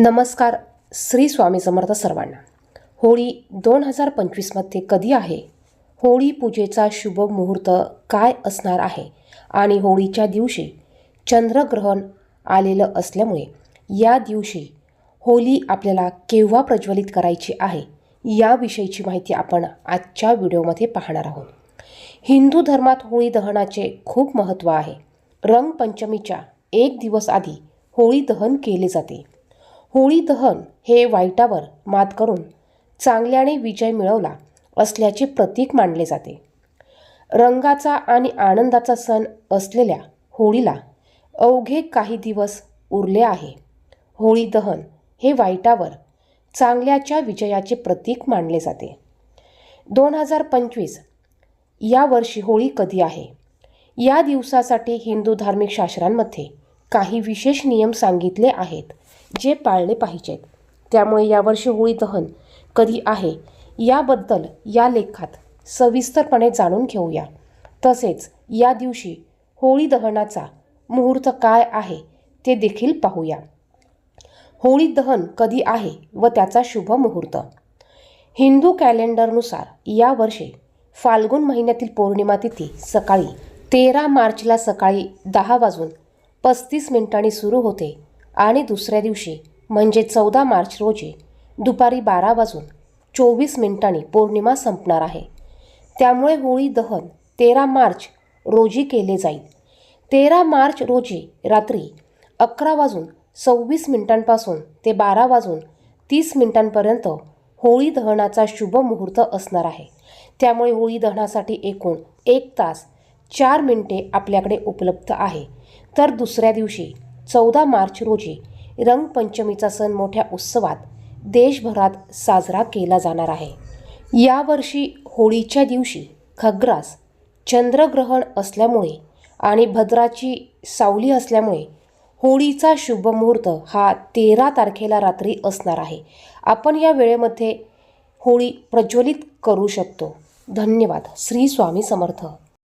नमस्कार श्री स्वामी समर्थ सर्वांना. होळी दोन हजार पंचवीसमध्ये कधी आहे? होळी पूजेचा शुभ मुहूर्त काय असणार आहे? आणि होळीच्या दिवशी चंद्रग्रहण आलेलं असल्यामुळे या दिवशी होळी आपल्याला केव्हा प्रज्वलित करायची आहे? याविषयीची माहिती आपण आजच्या व्हिडिओमध्ये पाहणार आहोत. हिंदू धर्मात होळी दहनाचे खूप महत्त्व आहे. रंगपंचमीच्या एक दिवस आधी होळी दहन केले जाते. होळी दहन हे वाईटावर मात करून चांगल्याने विजय मिळवला असल्याचे प्रतीक मानले जाते. रंगाचा आणि आनंदाचा सण असलेल्या होळीला अवघे काही दिवस उरले आहे. होळी दहन हे वाईटावर चांगल्याच्या विजयाचे प्रतीक मानले जाते. दोन हजार पंचवीस या वर्षी होळी कधी आहे? या दिवसासाठी हिंदू धार्मिक शास्त्रांमध्ये काही विशेष नियम सांगितले आहेत. जे पाळले पाहिजेत. त्यामुळे यावर्षी होळी दहन कधी आहे याबद्दल या लेखात सविस्तरपणे जाणून घेऊया. तसेच या दिवशी होळी दहनाचा मुहूर्त काय आहे ते देखील पाहूया. होळी दहन कधी आहे व त्याचा शुभ मुहूर्त. हिंदू कॅलेंडरनुसार यावर्षी फाल्गुन महिन्यातील पौर्णिमा तिथी सकाळी तेरा मार्चला सकाळी दहा वाजून पस्तीस मिनिटांनी सुरू होते. आणि दुसऱ्या दिवशी म्हणजे चौदा मार्च रोजी दुपारी बारा वाजून चोवीस मिनिटांनी पौर्णिमा संपणार आहे. त्यामुळे होळी दहन तेरा मार्च रोजी केले जाईल. तेरा मार्च रोजी रात्री अकरा वाजून सव्वीस मिनिटांपासून ते बारा वाजून तीस मिनिटांपर्यंत होळी दहनाचा शुभ मुहूर्त असणार आहे. त्यामुळे होळी दहनासाठी एकूण एक तास चार मिनिटे आपल्याकडे उपलब्ध आहे. तर दुसऱ्या दिवशी चौदा मार्च रोजी रंगपंचमीचा सण मोठ्या उत्सवात देशभरात साजरा केला जाणार आहे. यावर्षी होळीच्या दिवशी खग्रास चंद्रग्रहण असल्यामुळे आणि भद्राची सावली असल्यामुळे होळीचा शुभ मुहूर्त हा तेरा तारखेला रात्री असणार आहे. आपण या वेळेमध्ये होळी प्रज्वलित करू शकतो. धन्यवाद. श्री स्वामी समर्थ.